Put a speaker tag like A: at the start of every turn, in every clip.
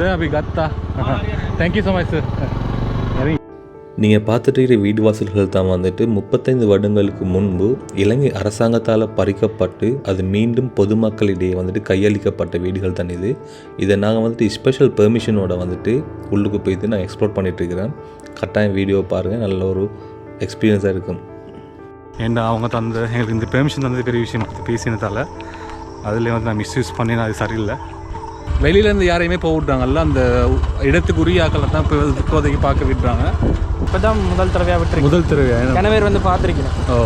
A: Sir அபி கத்தா. Thank you so much sir
B: நீங்கள் பார்த்துட்டு வீடு வாசல்கள் தான் வந்துட்டு முப்பத்தைந்து வருடங்களுக்கு முன்பு இலங்கை அரசாங்கத்தால் பறிக்கப்பட்டு அது மீண்டும் பொதுமக்களிடையே வந்துட்டு கையளிக்கப்பட்ட வீடுகள் தான் இது. இதை நாங்கள் வந்துட்டு ஸ்பெஷல் பெர்மிஷனோட வந்துட்டு உள்ளுக்கு போயிட்டு நான் எக்ஸ்ப்ளோர் பண்ணிட்டு இருக்கிறேன். கட்டாயம் வீடியோ பாருங்கள் நல்ல ஒரு எக்ஸ்பீரியன்ஸாக இருக்கும்.
A: ஏன்டா அவங்க தந்த எங்களுக்கு இந்த பெர்மிஷன் தந்தது பெரிய விஷயம் பேசினதால. அதில் வந்து நான் மிஸ்யூஸ் பண்ணி அது சரியில்லை. வெளியிலேருந்து யாரையுமே போக விட்டாங்கல்ல அந்த இடத்துக்கு உரிய ஆக்களை தான் இப்போ இப்போதைக்கு பார்க்க விடுறாங்க
C: இப்போ தான் முதல் தடவையாக விட்டுருக்கு
A: முதல் தடவை
C: கிணவேர் வந்து பார்த்துருக்கேன்
A: ஓ.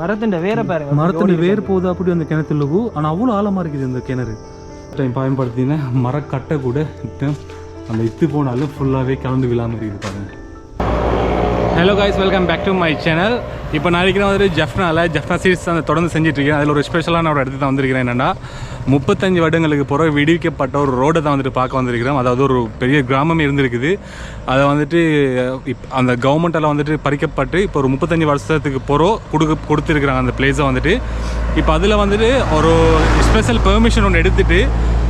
C: மரத்தின் வேற பாருங்க
A: மரத்துல வேர் போகுது அப்படி அந்த கிணத்துல போ ஆனால் அவ்வளோ ஆழமாக இருக்குது இந்த கிணறு. டைம் பயன்படுத்தின மரக்கட்டை கூட அந்த இத்து போனாலும் ஃபுல்லாகவே கலந்து விழாமல் இருக்குது பாருங்க. Hello guys welcome back to my channel இப்போ நான் இருக்கிற வந்து ஜெஃப்னால ஜெஃப்னா சீரிஸ் அந்த தொடர்ந்து செஞ்சிட்டுருக்கேன் அதில் ஒரு ஸ்பெஷலான ஒரு இடத்துக்கு தான் வந்திருக்கிறேன். என்னென்னா முப்பத்தஞ்சு வருடங்களுக்கு பிறகு விடுவிக்கப்பட்ட ஒரு ரோடை தான் வந்துட்டு பார்க்க வந்திருக்கிறோம். அதாவது ஒரு பெரிய கிராமம் இருந்திருக்குது. அதை வந்துட்டு இப் அந்த கவர்மெண்ட்டால் வந்துட்டு பறிக்கப்பட்டு இப்போ ஒரு முப்பத்தஞ்சு வருஷத்துக்கு பிறகு கொடுக்க கொடுத்துருக்குறாங்க அந்த பிளேஸை வந்துட்டு. இப்போ அதில் வந்துட்டு ஒரு ஸ்பெஷல் பெர்மிஷன் ஒன்று எடுத்துகிட்டு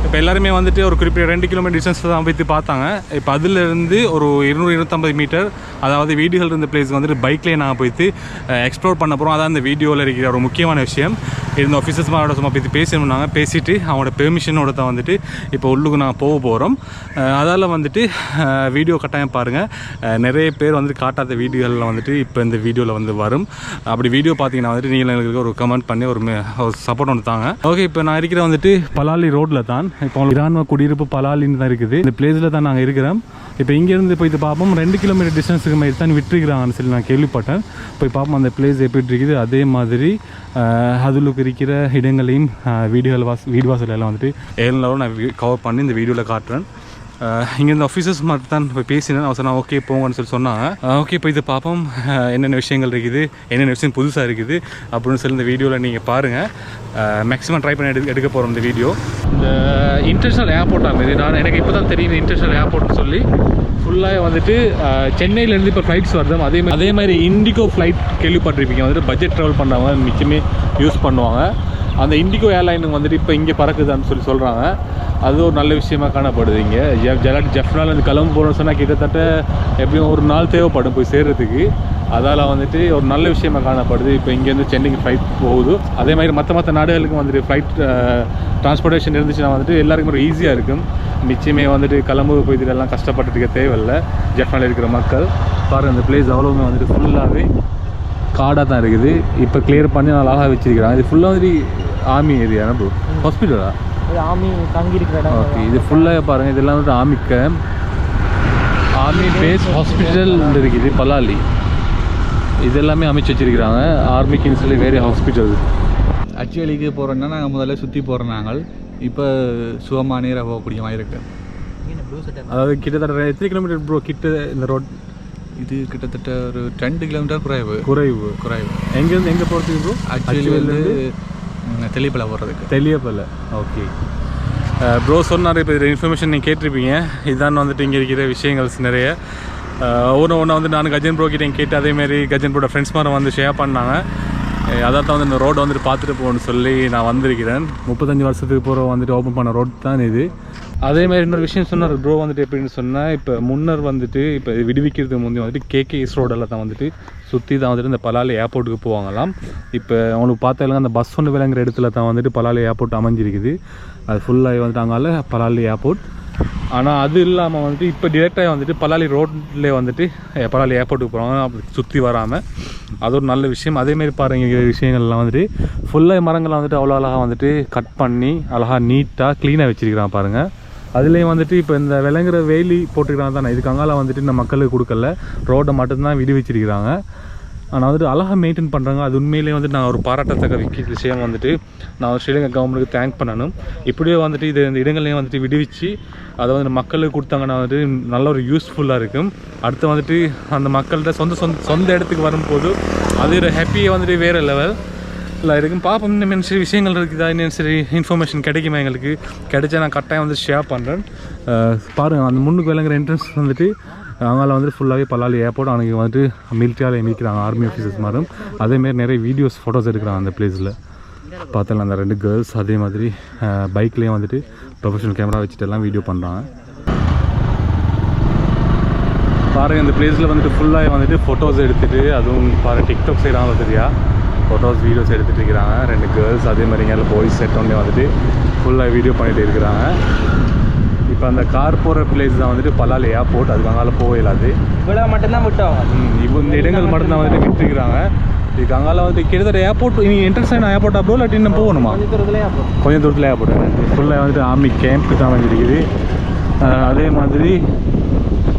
A: இப்போ எல்லாருமே வந்துட்டு ஒரு குறிப்பிட்ட ரெண்டு கிலோமீட்டர் டிஸ்டன்ஸ் தான் வைத்து பார்த்தாங்க. இப்போ அதிலிருந்து ஒரு இருநூறு இருநூத்தம்பது மீட்டர் அதாவது வீடுகள் இருந்த பிளேஸ்க்கு வந்துட்டு பைக்லேயே நாங்கள் போயிட்டு எக்ஸ்ப்ளோர் பண்ண போகிறோம் அதான் அந்த வீடியோவில் இருக்கிற ஒரு முக்கியமான விஷயம். இருந்த ஆஃபீஸர்ஸ் மாரோட சும்மா போய் பேசணும்னாங்க பேசிவிட்டு அவங்களோட பெர்மிஷனோட தான் வந்துட்டு இப்போ உள்ளுக்கு நான் போக போகிறோம் அதால் வந்துட்டு வீடியோ கட்டாயம் பாருங்கள் நிறைய பேர் வந்துட்டு காட்டாத வீடியோகளில் வந்துட்டு இப்போ இந்த வீடியோவில் வந்து வரும். அப்படி வீடியோ பார்த்தீங்கன்னா வந்துட்டு நீங்கள் எங்களுக்கு ஒரு கமெண்ட் பண்ணி ஒரு ஒரு சப்போர்ட் ஒன்று தாங்க. ஓகே இப்போ நான் இருக்கிற வந்துட்டு பலாலி ரோட்டில் தான். இப்போ இராணுவ குடியிருப்பு பலாலின்னு தான் இருக்குது. இந்த பிளேஸில் தான் நாங்கள் இருக்கிறோம். இப்போ இங்கேருந்து போயிட்டு பார்ப்போம். ரெண்டு கிலோமீட்டர் டிஸ்டன்ஸுக்கு மாதிரி தான் விட்டுருக்கிறாங்கன்னு சொல்லி நான் கேள்விப்பட்டேன். போய் பார்ப்போம். அந்த பிளேஸ் எப்படி இருக்குது. அதே மாதிரி அதுலுக்கு இருக்கிற இடங்களையும் வீடியோவில் வாஸ் வீடு வாசல் எல்லாம் வந்துட்டு ஏழு நான் கவர் பண்ணி இந்த வீடியோவில் காட்டுறேன். இங்கே இந்த ஆஃபீஸர்ஸ் மட்டும் தான் இப்போ பேசினேன். அவன் சொன்னால் ஓகே போங்கன்னு சொல்லி சொன்னாங்க ஓகே இப்போ இது பார்ப்போம் என்னென்ன விஷயங்கள் இருக்குது? என்னென்ன விஷயம் புதுசாக இருக்குது? அப்படின்னு சொல்லி இந்த வீடியோவில் நீங்கள் பாருங்கள் மேக்ஸிமம் ட்ரை பண்ணி எடுக்க எடுக்க போகிறோம் இந்த வீடியோ இந்த இன்டர்நேஷனல் ஏர்போர்ட்டாக இது? நான் எனக்கு இப்போ தான் தெரியும் இன்டர்நேஷனல் ஏர்போர்ட்னு சொல்லி. ஃபுல்லாக வந்துட்டு சென்னையிலேருந்து இப்போ ஃப்ளைட்ஸ் வருது. அதே மாதிரி அதே மாதிரி இண்டிகோ ஃப்ளைட் கேள்விப்பட்டிருப்பீங்க. வந்துட்டு பட்ஜெட் ட்ராவல் பண்ணுறவங்க மிச்சமே யூஸ் பண்ணுவாங்க. அந்த இண்டிகோ ஏர்லைனுக்கு வந்துட்டு இப்போ இங்கே பறக்குதான்னு சொல்லி சொல்கிறாங்க அது ஒரு நல்ல விஷயமா காணப்படுது இங்கே. ஜெலாட் ஜெஃப்னால் அந்த கிளம்பு போகணும்னு சொன்னால் கிட்டத்தட்ட எப்படியும் ஒரு நாள் தேவைப்படும் போய் சேர்கிறதுக்கு அதால் வந்துட்டு ஒரு நல்ல விஷயமா காணப்படுது. இப்போ இங்கேருந்து சென்னைக்கு ஃப்ளைட் போகுது. அதே மாதிரி மற்ற மற்ற நாடுகளுக்கும் வந்துட்டு ஃப்ளைட் டிரான்ஸ்போர்ட்டேஷன் இருந்துச்சுன்னா வந்துட்டு எல்லாருக்கும் ஒரு ஈஸியாக இருக்கும். நிச்சயமே வந்துட்டு கிளம்பு போய் எல்லாம் கஷ்டப்பட்டுருக்க தேவையில்லை. ஜெஃப்னால் இருக்கிற மக்கள் பாருங்கள் இந்த பிளேஸ் அவ்வளோவுமே வந்துட்டு ஃபுல்லாகவே காடாக தான் இருக்குது. இப்போ கிளியர் பண்ணி நல்லா அழகாக வச்சிருக்கிறாங்க. இது ஃபுல்லாக வந்து ஆர்மி ஏரியா ப்ரோ ஹாஸ்பிட்டலா
C: இது ஆமி தங்கி இருக்கிற இடம்.
A: ஓகே இது ஃபுல்லாக பாருங்கள் இதெல்லாம் வந்து army camp army base hospital இருக்குது பலாலி இது எல்லாமே அமைச்சு வச்சிருக்கிறாங்க. ஆர்மிக்குன்னு சொல்லி வேறு ஹாஸ்பிட்டல்
D: அச்சுவேலிக்கு போகிறோன்னா நாங்கள் முதல்ல சுற்றி போகிறோம் நாங்கள். இப்போ சுகமாக நேராக போகக்கூடிய மாதிரி இருக்கு.
A: அதாவது கிட்டத்தட்ட எத்தனை கிலோமீட்டர் ப்ரோ கிட்ட இந்த ரோட்
D: இது கிட்டத்தட்ட ஒரு ரெண்டு கிலோமீட்டர் குறைவு.
A: குறைவு.
D: குறைவு.
A: எங்கேருந்து எங்கே போகிறதுக்கு ப்ரோ
D: ஆக்சுவலி வந்து தெளிப்பலை போகிறதுக்கு
A: தெளியப்பல்ல ஓகே ப்ரோ சொன்னார் இப்போ இதில் இன்ஃபர்மேஷன் நீங்கள் கேட்டிருப்பீங்க. இதுதான் வந்துட்டு இங்கே இருக்கிற விஷயங்கள் நிறைய. ஒன்று ஒன்று வந்து நான் கஜன் ப்ரோ கிட்டே கேட்டு அதேமாரி கஜன் ப்ரோட ஃப்ரெண்ட்ஸ் மாதிரி வந்து ஷேர் பண்ணாங்க. அதான் தான் வந்து இந்த ரோடை வந்துட்டு பார்த்துட்டு போகணும்னு சொல்லி நான் வந்திருக்கிறேன். முப்பத்தஞ்சு வருஷத்துக்கு போகிற வந்துட்டு ஓப்பன் பண்ண ரோட் தான் இது. அதே மாதிரி இன்னொரு விஷயம் சொன்னார். ப்ரோ வந்துட்டு எப்படின்னு சொன்னால் இப்போ முன்னர் வந்துட்டு இப்போ விடுவிக்கிறதுக்கு முந்தைய வந்துட்டு கேகேஎஸ் ரோடெல்லாம் தான் வந்துட்டு சுற்றி தான் வந்துட்டு இந்த பலாலி ஏர்போர்ட்டுக்கு போவாங்களாம். இப்போ அவங்களுக்கு பார்த்தாலும் அந்த பஸ் ஒன்று விளங்குற இடத்துல தான் வந்துட்டு பலாலி ஏர்போர்ட் அமைஞ்சிருக்குது. அது ஃபுல்லாகி வந்துட்டு அங்கால பலாலி ஏர்போர்ட் ஆனால் அது இல்லாமல் வந்துட்டு இப்போ டிரெக்டாக வந்துட்டு பலாலி ரோட்லேயே வந்துட்டு பலாலி ஏர்போர்ட்டுக்கு போகிறாங்க அப்படி சுற்றி வராமல் அது ஒரு நல்ல விஷயம். அதேமாரி பாருங்க விஷயங்கள்லாம் வந்துட்டு ஃபுல்லாக மரங்கள்லாம் வந்துட்டு அவ்வளோ அழகாக வந்துட்டு கட் பண்ணி அழகாக நீட்டாக க்ளீனாக வச்சிருக்கிறான் பாருங்கள் அதுலேயும் வந்துட்டு இப்போ இந்த விளங்குற வேலி போட்டுக்கிறாங்க தானே? இதுக்கு அங்கால வந்துட்டு இந்த மக்களுக்கு கொடுக்கல. ரோடை மட்டும்தான் விடுவிச்சிருக்கிறாங்க. ஆனால் வந்துட்டு அழகாக மெயின்டைன் பண்ணுறாங்க அது உண்மையிலேயே வந்துட்டு நான் ஒரு பாராட்டத்தக்க விக்கி விஷயம் வந்துட்டு நான் ஸ்ரீலங்கா கவர்மெண்ட்டுக்கு தேங்க் பண்ணணும். இப்படியே வந்துட்டு இது இந்த இடங்களையும் வந்துட்டு விடுவிச்சு அதை வந்து மக்களுக்கு கொடுத்தாங்கன்னா வந்துட்டு நல்ல ஒரு யூஸ்ஃபுல்லாக இருக்கும். அடுத்து வந்துட்டு அந்த மக்கள்கிட்ட சொந்த சொந்த சொந்த இடத்துக்கு வரும்போது அது ஒரு ஹாப்பியாக வந்துட்டு வேறு லெவல் இல்லை இருக்கும். பார்ப்போம் இன்னும் சரி விஷயங்கள் இருக்குதா? இன்னும் சரி இன்ஃபர்மேஷன் கிடைக்குமா எங்களுக்கு? கிடைச்சா நான் கட்டாயம் வந்து ஷேர் பண்ணுறேன் பாருங்கள் அந்த முன்னுக்கு விளங்குற என்ட்ரன்ஸ் வந்துட்டு அவங்கள வந்துட்டு ஃபுல்லாகவே பல்லாலி ஏர்போர்ட் அவனுக்கு வந்துட்டு மிலிட்டரியால் நிற்கிறாங்க ஆர்மி ஆஃபீஸர்ஸ் மாதிரும் அதேமாரி நிறைய வீடியோஸ் ஃபோட்டோஸ் எடுக்கிறாங்க அந்த பிளேஸில் பார்த்தலாம் அந்த ரெண்டு கேர்ள்ஸ் அதே மாதிரி பைக்லேயும் வந்துட்டு ப்ரொஃபஷனல் கேமரா வச்சுட்டு எல்லாம் வீடியோ பண்ணுறாங்க பாருங்கள் இந்த பிளேஸில் வந்துட்டு ஃபுல்லாக வந்துட்டு ஃபோட்டோஸ் எடுத்துகிட்டு அதுவும் பாருங்க டிக்டாக் செய்கிறாங்க தெரியா ஃபோட்டோஸ் வீடியோஸ் எடுத்துட்டு இருக்கிறாங்க ரெண்டு கேர்ள்ஸ் அதே மாதிரி இங்கே பாய்ஸ் செட் ஒன்றே வந்துட்டு ஃபுல்லாக வீடியோ பண்ணிட்டு இருக்கிறாங்க. இப்போ அந்த கார் போகிற பிளேஸ் தான் வந்துட்டு பலால் ஏர்போர்ட் அதுக்கு அங்கால போக இயலாது
C: இவ்வளோ மட்டும்தான் விட்டோம்.
A: இப்போ இந்த இடங்கள் மட்டும்தான் வந்துட்டு விட்டுருக்குறாங்க. இதுக்கு அங்கால வந்து கிட்டத்தட்ட ஏர்போர்ட் நீ என்ட்ரன்ஸ் ஆகின ஏர்போர்ட் அப்போ இல்லாட்டி இன்னும் போகணுமா?
C: கொஞ்சம்
A: தூரத்தில் ஏர்போர்ட் ஃபுல்லாக வந்துட்டு ஆர்மி கேம்ப் தான் வந்துருக்குது அதே மாதிரி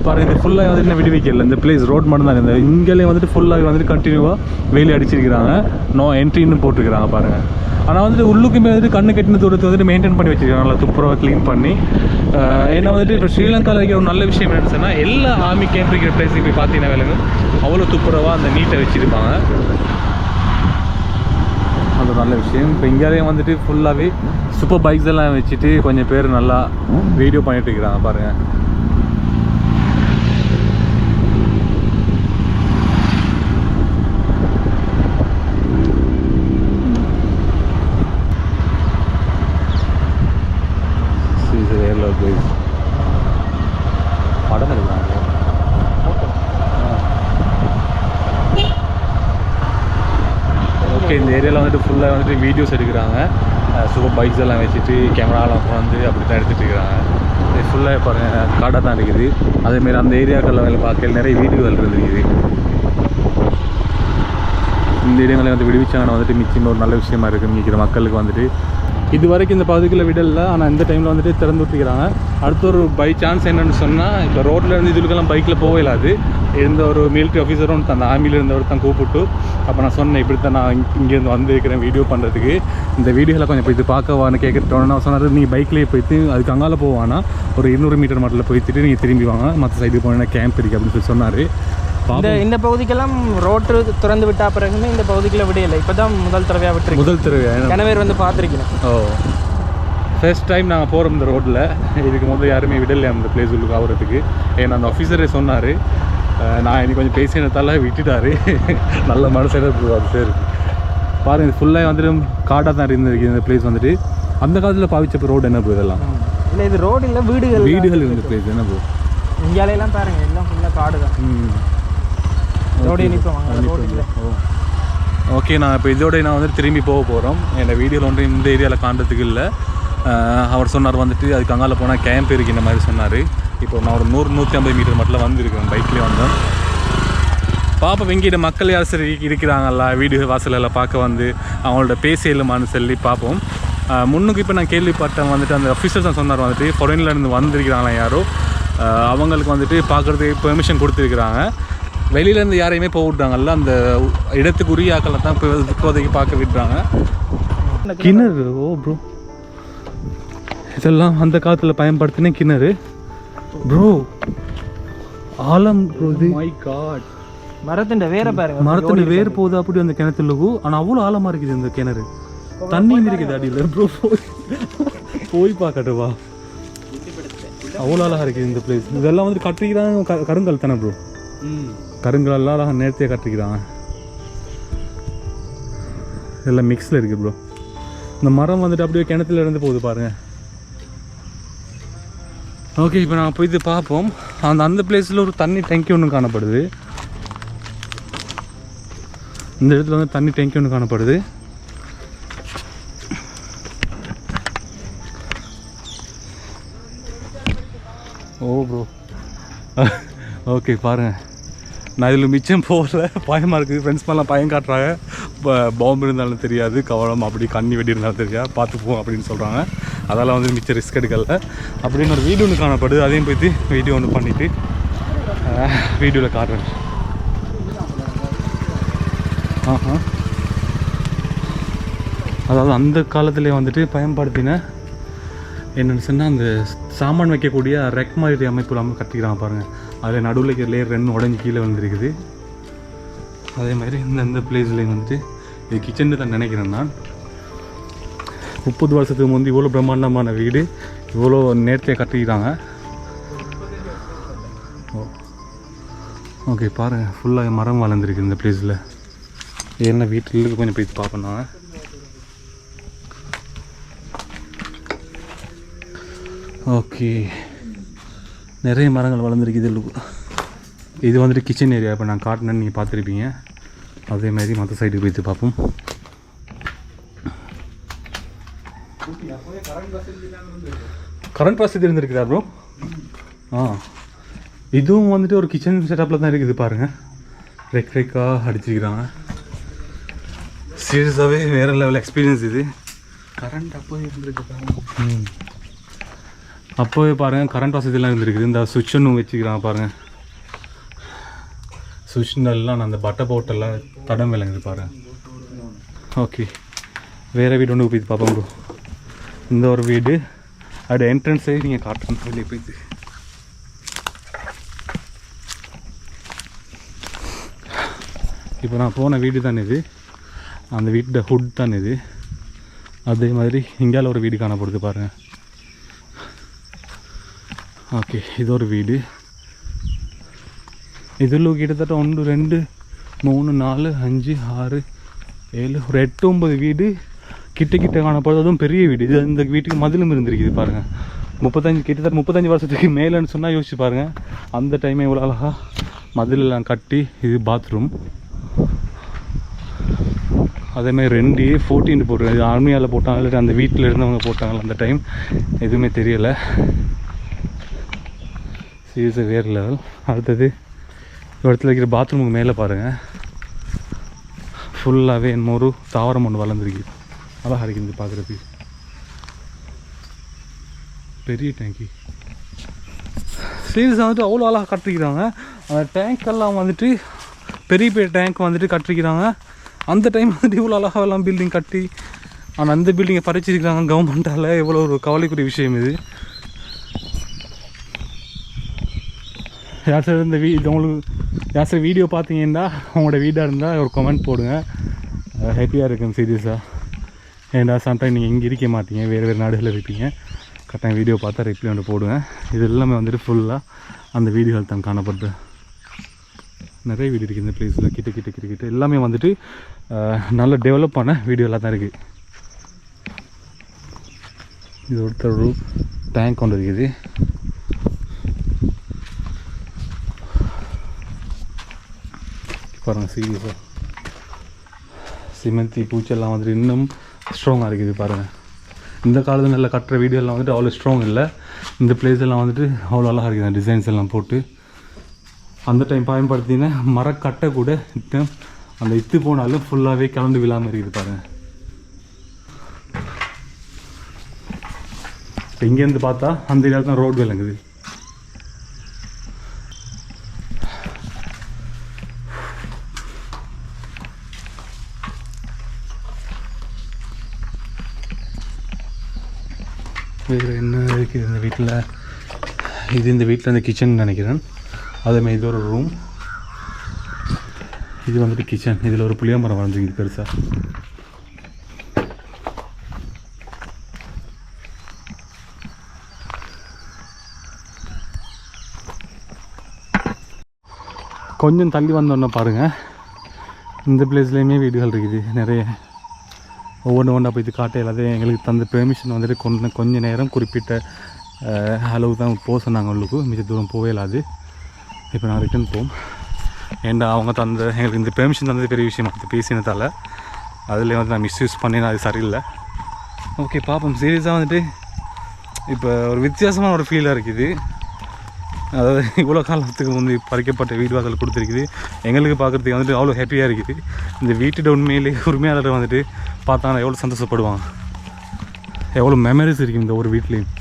A: பாருங்க இது ஃபுல்லாக வந்துட்டு இன்னும் விடுவிக்கல. இந்த பிளேஸ் ரோட் மட்டும் தான் இந்த இங்கேயே வந்துட்டு ஃபுல்லாக வந்துட்டு கண்டினியூவாக வெயில் அடிச்சிருக்கிறாங்க. நோ என்ட்ரின்னு போட்டிருக்கிறாங்க பாருங்கள் ஆனால் வந்துட்டு உள்ளுக்குமே வந்துட்டு கண்ணு கட்டின தூரத்தை வந்துட்டு மெயின்டைன் பண்ணி வச்சுருக்காங்க. நல்லா துப்புரவாக க்ளீன் பண்ணி. ஏன்னா வந்துட்டு இப்போ ஸ்ரீலங்காவில் இருக்கிற ஒரு நல்ல விஷயம் என்னன்னு சொன்னால் எல்லா ஆர்மி கேம்ப் இருக்கிற பிளேஸுக்கு போய் பார்த்தீங்கன்னா வேலைங்க அவ்வளோ துப்புரவாக அந்த நீட்டை வச்சுருப்பாங்க. அது நல்ல விஷயம். இப்போ இங்கேயும் வந்துட்டு ஃபுல்லாகவே சூப்பர் பைக்ஸ் எல்லாம் வச்சுட்டு கொஞ்சம் பேர் நல்லா வீடியோ பண்ணிட்டு இருக்கிறாங்க பாருங்கள் படம் எடுக்கிறாங்க ஓகே இந்த ஏரியாவில் வந்துட்டு ஃபுல்லாக வந்துட்டு வீடியோஸ் எடுக்கிறாங்க. சூப்பர் பைக்ஸ் எல்லாம் வச்சுட்டு கேமராலாம் உட்காந்து அப்படி தான் எடுத்துகிட்டு இருக்கிறாங்க. இது ஃபுல்லாக பாருங்கள் காடாக தான் இருக்குது. அதேமாரி அந்த ஏரியாக்களில் வேலை பார்க்கல நிறைய வீடுகள் இருந்துருக்குது. இந்த இடங்களை வந்து விடுவிச்சாங்கன்னா வந்துட்டு நிச்சயமாக ஒரு நல்ல விஷயமா இருக்குது நிற்கிற மக்களுக்கு வந்துட்டு இது வரைக்கும் இந்த பகுதிக்குள்ள விடல ஆனால் இந்த டைமில் வந்துட்டு திறந்து விட்டுக்கிறாங்க அடுத்த ஒரு பை சான்ஸ் என்னென்னு சொன்னால் இப்போ ரோட்டில் இருந்து இதுக்கெல்லாம் பைக்கில் போக இல்லாது இருந்த ஒரு மிலிட்ரி ஆஃபீஸரும் அந்த ஆர்மியில் இருந்தவர் தான் கூப்பிட்டு அப்போ நான் சொன்னேன் இப்படி தான் நான் இங்கேருந்து வந்திருக்கிறேன் வீடியோ பண்ணுறதுக்கு இந்த வீடியோவில் கொஞ்சம் போயிட்டு பார்க்கவான்னு கேட்குறோன்னு நான் சொன்னார் நீங்கள் பைக்லேயே போயிட்டு அதுக்கு அங்கால போவானா? ஒரு இருநூறு மீட்டர் மட்டும் போயிட்டு நீங்கள் திரும்பி வாங்க மற்ற சைடு போனால் கேம்ப் இருக்குது அப்படின்னு சொல்லி சொன்னார்.
C: இந்த இந்த பகுதிக்கெல்லாம் ரோட்டு திறந்து விட்டா பிறகுமே இந்த பகுதிக்குள்ள விடையில்லை இப்போ தான் முதல் தடவையாக விட்டுருக்கு
A: முதல் தெருவு
C: கணவர் வந்து பார்த்துருக்கேன்
A: ஓ. ஃபர்ஸ்ட் டைம் நாங்கள் போகிறோம் இந்த ரோட்டில் இதுக்கு முதல்ல யாருமே விடலை அந்த பிளேஸ் உள்ளுக்கு ஆகிறதுக்கு? ஏன்னா அந்த ஆஃபீஸரே சொன்னார். நான் இன்னைக்கு கொஞ்சம் பேசினதால விட்டுட்டாரு. நல்ல மனசில் அது பேர் பாருங்க ஃபுல்லாக வந்துட்டு காடாக தான் இருந்திருக்கு இந்த பிளேஸ் வந்துட்டு. அந்த காலத்தில் பாவிச்ச ரோடு என்ன ப்ரோ இதெல்லாம்?
C: இல்லை இது ரோடு இல்லை வீடுகள்
A: வீடுகள் இருந்த பிளேஸ் என்ன ப்ரோ
C: இங்கேயெல்லாம் பாருங்க எல்லாம் ஃபுல்லாக காடு தான்
A: ம்
C: ரோடு இனிப்போம் ரோடு இல்லை
A: ஓகே நான் இப்போ இதோட நான் வந்து திரும்பி போக போகிறோம் என்னோட வீடியோவில் வந்து இந்த ஏரியாவில் காண்றதுக்கு இல்லை. அவர் சொன்னார் வந்துட்டு அதுக்கு அங்கால போனால் கேம்ப் இந்த மாதிரி சொன்னார். இப்போ நான் ஒரு நூறு நூற்றி ஐம்பது மீட்டர் மட்டும் வந்திருக்கேன் பைக்லேயே வந்தேன் பாப்பா வெங்கிட்ட மக்கள் யார் சரி இருக்கிறாங்களா வீடு வாசலில் பார்க்க வந்து அவங்கள்ட்ட பேசலுமான்னு சொல்லி பார்ப்போம் முன்னுக்கு இப்போ நான் கேள்விப்பட்டேன் வந்துட்டு அந்த அஃபீஸர்ஸ் தான் சொன்னார் வந்துட்டு foreignல இருந்து வந்திருக்கிறாங்களா யாரோ? அவங்களுக்கு வந்துட்டு பார்க்குறதுக்கு பெர்மிஷன் கொடுத்துருக்குறாங்க. வெளியிலேருந்து யாரையுமே போக விட்றாங்கல்ல அந்த இடத்துக்கு உரிய ஆக்களை தான் இப்போ இப்போதைக்கு பார்க்க விடுறாங்க கிணறு ஓ ப்ரோ இதெல்லாம் அந்த காலத்தில் பயன்படுத்தின கிணறு. ப்ரோ ஆலம் ப்ரோ இது.
C: மை காட் மரத்தின் வேற பாருங்க
A: மரத்துல வேர் போகுது அப்படி அந்த கிணத்துல ஆனால் அவ்வளோ ஆழமா இருக்குது இந்த கிணறு. தண்ணியும் இருக்குது அடியில் ப்ரோ போய். போய் பார்க்கட்டுவா அவ்வளோ அழகா இருக்குது இந்த பிளேஸ் இதெல்லாம் வந்து கட்டிக்கிறாங்க க- கருங்கல் தானே ப்ரோ கருங்கல் எல்லாம் அழகாக நேர்த்தியாக கட்டிக்கிறாங்க எல்லாம் மிக்ஸில் இருக்குது ப்ரோ இந்த மரம் வந்துட்டு அப்படியே கிணத்துல இருந்து போகுது பாருங்கள் ஓகே இப்போ நான் போய் இது பார்ப்போம். அந்த அந்த பிளேஸில் ஒரு தண்ணி டேங்கி ஒன்று காணப்படுது. இந்த இடத்துல வந்து தண்ணி டேங்கி ஒன்று காணப்படுது. ஓ ப்ரோ ஓகே பாருங்கள் நான் இதில் மிச்சம் போகல. பயமாக இருக்குது. ஃப்ரெண்ட்ஸ் மேலாம் பயம் காட்டுறாங்க. பாம்பு இருந்தாலும் தெரியாது கவலம் அப்படி கண்ணி வெடி இருந்தாலும் தெரியாது. பார்த்து போவோம் அப்படின்னு சொல்கிறாங்க அதெல்லாம் வந்து மிச்சம் ரிஸ்க் எடுக்கல. அப்படின்னு ஒரு வீடியோ ஒன்று காணப்படுது. அதையும் பற்றி வீடியோ ஒன்று பண்ணிவிட்டு வீடியோவில் காட்டுறேன். ஆஹா. அதாவது அந்த காலத்திலே வந்துட்டு பயன்படுத்தின என்னென்னு சொன்னால் அந்த சாமான் வைக்கக்கூடிய ரெக் மாதிரி அமைப்பு இல்லாமல் கட்டிக்கிறாங்க பாருங்கள் அதில் நடுவில் இருக்கிற லேயர் ரெண்டு உடஞ்சி கீழே வந்துருக்குது அதே மாதிரி இந்த இந்த பிளேஸ்லேயும் வந்துட்டு இது கிச்சன் தான் நினைக்கிறேன் நான். முப்பது வருஷத்துக்கு முந்தி இவ்வளோ பிரம்மாண்டமான வீடு இவ்வளோ நேர்த்தியாக கட்டிக்கிறாங்க ஓ ஓகே பாருங்கள் ஃபுல்லாக மரம் வளர்ந்துருக்கு இந்த பிளேஸில் என்ன வீட்டில் கொஞ்சம் போய் பார்ப்போம் நான் ஓகே நிறைய மரங்கள் வளர்ந்துருக்கு இதில் இது வந்துட்டு கிச்சன் ஏரியா இப்போ நான் காட்டினேன்னு நீங்கள் பார்த்துருப்பீங்க. அதே மாதிரி மற்ற சைடுக்கு போயிட்டு பார்ப்போம். கரண்ட் வசதி இருந்திருக்குதா ப்ரோ ஆ. இதுவும் வந்துட்டு ஒரு கிச்சன் செட்டப்பில் தான் இருக்குது பாருங்கள் ரெக் ரெக்காக அடிச்சிருக்கிறாங்க. சீரியஸாகவே வேறு லெவல் எக்ஸ்பீரியன்ஸ் இது.
D: கரண்ட் அப்போ இருந்திருக்கு
A: ம். அப்போவே பாருங்கள் கரண்ட் வசதியெல்லாம் இருந்திருக்குது. இந்த சுவிட்ச் ஒன்று வச்சுக்கிறான் பாருங்கள் சுவிட்ச் எல்லாம் அந்த பட்டை போட்டெல்லாம் தடம் விளங்குது பாருங்கள் ஓகே வேறு வீடு ஒன்று போய் பார்ப்போம் ப்ரோ இந்த ஒரு வீடு. அது என்ட்ரன்ஸே நீங்கள் காட்டணும் வெளியே போயிட்டு. இப்போ நான் போன வீடு தான் இது. அந்த வீட்டோட ஹுட் தான் இது. அதே மாதிரி இங்கால ஒரு வீடு காணப்படுது பாருங்கள் ஓகே இது ஒரு வீடு இதில் கிட்டத்தட்ட ஒன்று ரெண்டு மூணு நாலு அஞ்சு ஆறு ஏழு ஒரு எட்டு ஒன்பது வீடு கிட்ட கிட்ட காணப்படுது அதுவும் பெரிய வீடு இது இந்த வீட்டுக்கு மதிலும் இருந்திருக்குது பாருங்கள் முப்பத்தஞ்சு கிட்டத்தட்ட முப்பத்தஞ்சு வருஷத்துக்கு மேலேன்னு சொன்னால் யோசிச்சு பாருங்கள் அந்த டைமே இவ்வளோ அழகாக மதிலெல்லாம் கட்டி இது பாத்ரூம் அதேமாதிரி ரெண்டு ஃபோர்டீன் போட்டு இது ஆர்மியால் போட்டாங்க இல்லை அந்த வீட்டில் இருந்தவங்க போட்டாங்களா அந்த டைம் எதுவுமே தெரியலை சீரியஸாக வேறு லெவல் அடுத்தது இடத்துல இருக்கிற பாத்ரூமுக்கு மேலே பாருங்கள் ஃபுல்லாகவே என்னமோ ஒரு தாவரம் ஒன்று வளர்ந்துருக்கு. அழகாக இருக்குது பார்க்குறதுக்கு பெரிய டேங்கி சீரியஸாக வந்துட்டு அவ்வளோ அழகாக கட்டிருக்கிறாங்க. அந்த டேங்க் எல்லாம் வந்துட்டு பெரிய பெரிய டேங்க் வந்துட்டு கட்டிருக்கிறாங்க. அந்த டைம் வந்துட்டு இவ்வளோ அழகாக எல்லாம் பில்டிங் கட்டி ஆனால் அந்த பில்டிங்கை பறிச்சிருக்கிறாங்க கவர்மெண்ட்டால் எவ்வளோ ஒரு கவலைக்குரிய விஷயம் இது. யார் சார் இந்த வீ இது உங்களுக்கு யார் சார் வீடியோ பார்த்தீங்கன்னா உங்களோட வீடாக இருந்தால் ஒரு கமெண்ட் போடுங்க. ஹாப்பியாக இருக்கும் சீரியஸாக ஏன்டா சம்டைம் நீங்கள் இங்கே இருக்க மாட்டீங்க வேறு வேறு நாடுகளில் இருப்பீங்க. கரெக்டாக வீடியோ பார்த்தா ரிப்ளை ஒன்று போடுவேன் இது எல்லாமே வந்துட்டு ஃபுல்லாக அந்த வீடியோவில் தான் காணப்படுது. நிறைய வீடு இருக்குது இந்த பிளேஸில் கிட்ட கிட்ட கிட்ட கிட்ட. எல்லாமே வந்துட்டு நல்ல டெவலப் பண்ண வீடியோலாம் தான் இருக்குது இது ஒருத்தர் ஒரு டேங்க் ஒன்று இருக்குது பாருங்கள் சீரியஸாக சிமெந்தி பூச்செல்லாம் வந்துட்டு இன்னும் ஸ்ட்ராங்காக இருக்குது பாருங்கள் இந்த காலத்தில் நல்லா கட்டுற வீடியோ எல்லாம் வந்துட்டு அவ்வளோ ஸ்ட்ராங் இல்லை. இந்த பிளேஸ் எல்லாம் வந்துட்டு அவ்வளோ அழகாக இருக்குது டிசைன்ஸ் எல்லாம் போட்டு. அந்த டைம் பயன்படுத்தின மரக்கட்டை கூட இப்போ அந்த இத்து போனாலும் ஃபுல்லாகவே கலந்து விழாமல் இருக்குது பாருங்கள் இப்போ இங்கேருந்து பார்த்தா அந்த இடத்துல தான் ரோடு விளங்குது. வேறு என்ன இருக்குது இந்த வீட்டில்? இது இந்த வீட்டில் இந்த கிச்சன் நினைக்கிறேன். அதேமாதிரி இது ஒரு ரூம் இது வந்துட்டு கிச்சன் இதில் ஒரு புளிய மரம் வளர்ந்துருக்கு பெருசாக கொஞ்சம் தள்ளி வந்தோன்னே பாருங்கள் இந்த பிளேஸ்லேயுமே வீடுகள் இருக்குது. நிறைய ஒவ்வொன்று ஒன்றா போய் இது காட்ட எல்லாத்தையும் எங்களுக்கு தந்த பெர்மிஷன் வந்துட்டு கொஞ்சம் கொஞ்ச நேரம் குறிப்பிட்ட அளவு தான் போக சொன்னாங்க உங்களுக்கு மிக தூரம் போவே இல்லாது இப்போ நான் ரிட்டர்ன் போவோம் ஏன்டா அவங்க தந்த எங்களுக்கு இந்த பெர்மிஷன் தந்தது பெரிய விஷயம். அது பேசினதால் அதில் வந்து நான் மிஸ்யூஸ் பண்ணினா. அது சரியில்லை. ஓகே பார்ப்போம் சீரியஸாக வந்துட்டு இப்போ ஒரு வித்தியாசமான ஒரு ஃபீலாக இருக்குது. அதாவது இவ்வளோ காலத்துக்கு வந்து பறிக்கப்பட்ட வீடு வாசல் கொடுத்துருக்குது. எங்களுக்கு பார்க்குறதுக்கு வந்துட்டு அவ்வளோ ஹாப்பியாக இருக்குது. இந்த வீட்டோட உண்மையிலே உரிமையாளர் வந்துட்டு பார்த்தாங்கன்னா எவ்வளோ சந்தோஷப்படுவாங்க? எவ்வளோ மெமரிஸ் இருக்குது இந்த ஒரு வீட்லேயும்.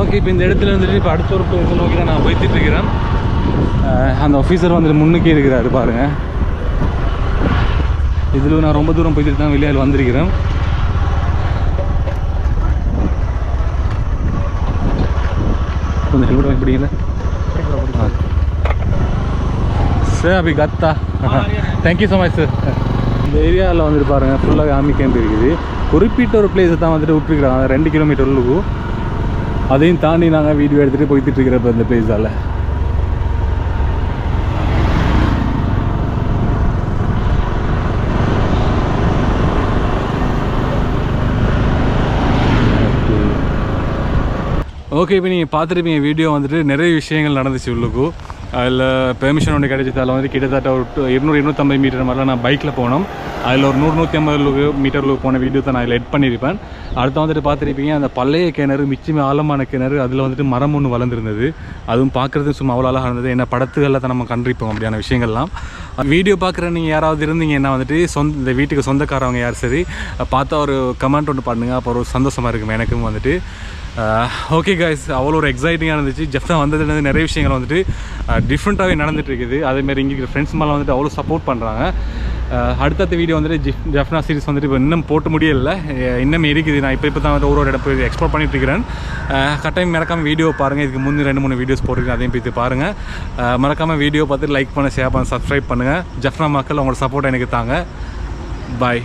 A: ஓகே இப்போ இந்த இடத்துல வந்துட்டு இப்போ அடுத்த ஒரு பிளேஸ் நோக்கி தான் நான் போய்த்துட்டு இருக்கிறேன். அந்த ஆஃபீஸர் வந்துட்டு முன்னுக்கே இருக்கிறாரு பாருங்கள் இதில் நான் ரொம்ப தூரம் போய்ட்டு தான் வெளியால் வந்திருக்கிறேன். கொஞ்சம் ஹெல்மெட் வாங்கி சார் அப்படி கத்தா. தேங்க்யூ ஸோ மச் சார் இந்த ஏரியாவில் வந்துட்டு பாருங்கள் ஃபுல்லாக ஆமி கேம்ப் இருக்குது. குறிப்பிட்ட ஒரு பிளேஸை தான் வந்துட்டு விட்டுருக்குறாங்க. ரெண்டு கிலோமீட்டர் உள்ளுக்கு. அதையும் தாண்டி நாங்கள் வீடியோ எடுத்துகிட்டு போய்த்துட்டு இருக்கிறப்ப இந்த பிளேஸால் ஓகே இப்போ நீங்கள் பார்த்துருப்பீங்க வீடியோ வந்துட்டு நிறைய விஷயங்கள் நடந்துச்சு உள்ளுக்கு. அதில் பெர்மிஷன் ஒன்று கிடைச்சது. அதில் வந்து கிட்டத்தட்ட ஒரு டூ இருநூறு இருநூற்றம்பது மீட்டர் மாதிரிலாம் நான் பைக்கில் போனோம். அதில் ஒரு நூறு நூற்றி ஐம்பது மீட்டருக்கு போன வீடியோ தான் நான் அதில் எட் பண்ணியிருப்பேன். அடுத்து வந்துட்டு பார்த்துருப்பீங்க அந்த பழைய கிணறு மிச்சமே ஆழமான கிணறு அதில் வந்துட்டு மரம் ஒன்று வளர்ந்துருந்தது. அதுவும் பார்க்குறது சும்மா அவ்வளோ அழகாக இருந்தது. என்ன படத்துகளில் தான் நம்ம கண்டிப்போம் அப்படியான விஷயங்கள்லாம். வீடியோ பார்க்குற நீங்கள் யாராவது இருந்தீங்கன்னா வந்துட்டு சொந்த இந்த வீட்டுக்கு சொந்தக்காரவங்க யார் சரி பார்த்தா ஒரு கமெண்ட் ஒன்று பண்ணுங்க அப்போ ஒரு சந்தோஷமாக இருக்கும் எனக்கும் வந்துட்டு. ஓகே காய்ஸ் அவ்வளோ ஒரு எக்ஸைட்டிங்காக இருந்துச்சு. ஜெஃப்னா வந்ததுலேருந்து நிறைய விஷயங்கள் வந்துட்டு டிஃப்ரெண்ட்டாகவே நடந்துட்டு இருக்குது. அதேமாதிரி இங்கே இருக்கிற ஃப்ரெண்ட்ஸ் மேலே வந்துட்டு அவ்வளோ சப்போர்ட் பண்ணுறாங்க அடுத்தடுத்த வீடியோ வந்துட்டு ஜிஃப் ஜெஃப்னா சீரிஸ் வந்துட்டு இப்போ இன்னும் போட்டு முடியல. இன்னும் இருக்குது. நான் இப்போ இப்போ தான் வந்து ஒரு ஒரு இடம் போய் எக்ஸ்ப்ளோர் பண்ணிட்டு இருக்கிறேன். கட்டாயம் மறக்காமல் வீடியோ பாருங்கள் இதுக்கு முந்தைய ரெண்டு மூணு வீடியோஸ் போட்டிருக்கேன். அதையும் போய் பாருங்கள் மறக்காமல் வீடியோ பார்த்து லைக் பண்ண ஷேர் பண்ண சப்ஸ்கிரைப் பண்ணுங்கள் ஜெஃப்னா மக்கள் உங்களோட சப்போர்ட் எனக்கு தாங்க. பாய்